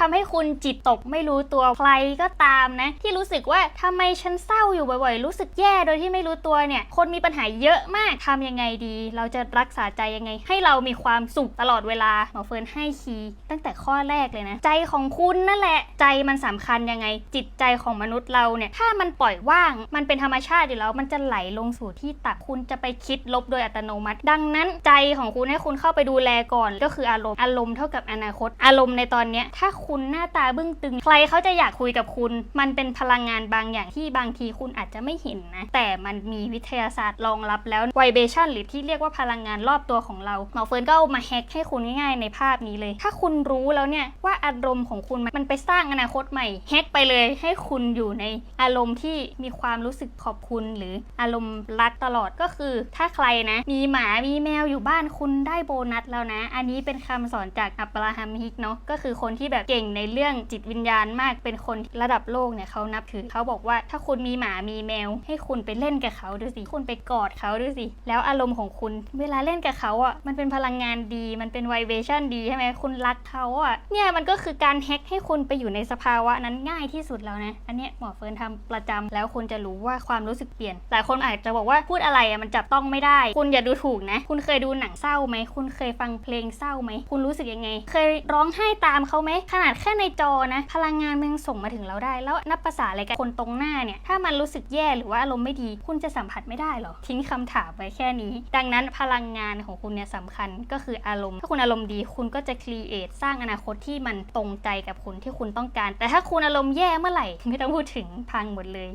ทำให้คุณจิตตกไม่รู้ตัวใครก็ตามนะ ที่รู้สึกว่าทำไมฉันเศร้าอยู่บ่อยๆ รู้สึกแย่โดยที่ไม่รู้ตัวเนี่ย คนมีปัญหาเยอะมากทำยังไงดี เราจะรักษาใจยังไง ให้เรามีความสุขตลอดเวลาหมอเฟิร์นให้คีย์ตั้งแต่ข้อแรกเลยนะ ใจของคุณนั่นแหละ ใจมันสำคัญยังไง จิตใจของมนุษย์เราเนี่ย ถ้ามันปล่อยว่าง มันเป็นธรรมชาติอยู่แล้วมันจะไหลลงสู่ที่ตับคุณจะไปคิดลบโดยอัตโนมัติ ดังนั้นใจของคุณให้คุณเข้าไปดูแลก่อน ก็คืออารมณ์อารมณ์เท่ากับอนาคต อารมณ์ในตอนเนี้ยถ้าคุณหน้าตาบึ้งตึง ใครเขาจะอยากคุยกับคุณ มันเป็นพลังงานบางอย่างที่บางทีคุณอาจจะไม่เห็นนะ แต่มันมีวิทยาศาสตร์รองรับแล้วไวเบชันหรือที่เรียกว่าพลังงานรอบตัวของเราหมอเฟิร์นก็เอามาแฮกให้คุณง่ายๆในภาพนี้เลย ถ้าคุณรู้แล้วเนี่ยว่าอารมณ์ของคุณมันไปสร้างอนาคตใหม่แฮกไปเลยให้คุณอยู่ในอารมณ์ที่มีความรู้สึกขอบคุณหรืออารมณ์รักตลอดก็คือ ถ้าใครนะ มีหมามีแมวอยู่บ้านคุณได้โบนัสแล้วนะ อันนี้เป็นคำสอนจากอับราฮัมฮิกเนาะก็คือคนที่แบบเก่งในเรื่องจิตวิญญาณมากเป็นคนระดับโลกเนี่ยเขานับถือเขาบอกว่าถ้าคุณมีหมามีแมว ให้คุณไปเล่นกับเขาดูสิคุณไปกอดเขาดูสิแล้วอารมณ์ของคุณ เวลาเล่นกับเขาอะมันเป็นพลังงานดี มันเป็นไวเบชั่นดีใช่ไหมคุณรักเขาอะเนี่ยมันก็คือการแฮกให้คุณไปอยู่ในสภาวะนั้นง่ายที่สุดแล้วนะอันเนี้ยหมอเฟิร์นทำประจำแล้วคุณจะรู้ว่าความรู้สึกเปลี่ยนหลายคนอาจจะบอกว่าพูดอะไรอะมันจับต้องไม่ได้ คุณอย่าดูถูกนะ คุณเคยดูหนังเศร้าไหมคุณเคยฟังเพลงเศร้าไหมคุณรู้สึกยังไง เคยร้องไห้ตามเขาไหมขนาดแค่ในจอนะ พลังงานมันยังส่งมาถึงเราได้ แล้วนับภาษาอะไรกันคนตรงหน้าเนี่ย ถ้ามันรู้สึกแย่หรือว่าอารมณ์ไม่ดี คุณจะสัมผัสไม่ได้หรอ ทิ้งคำถามไว้แค่นี้ ดังนั้นพลังงานของคุณเนี่ยสำคัญก็คืออารมณ์ ถ้าคุณอารมณ์ดี คุณก็จะครีเอทสร้างอนาคตที่มันตรงใจกับคุณที่คุณต้องการ แต่ถ้าคุณอารมณ์แย่เมื่อไหร่ไม่ต้องพูดถึงพังหมดเลย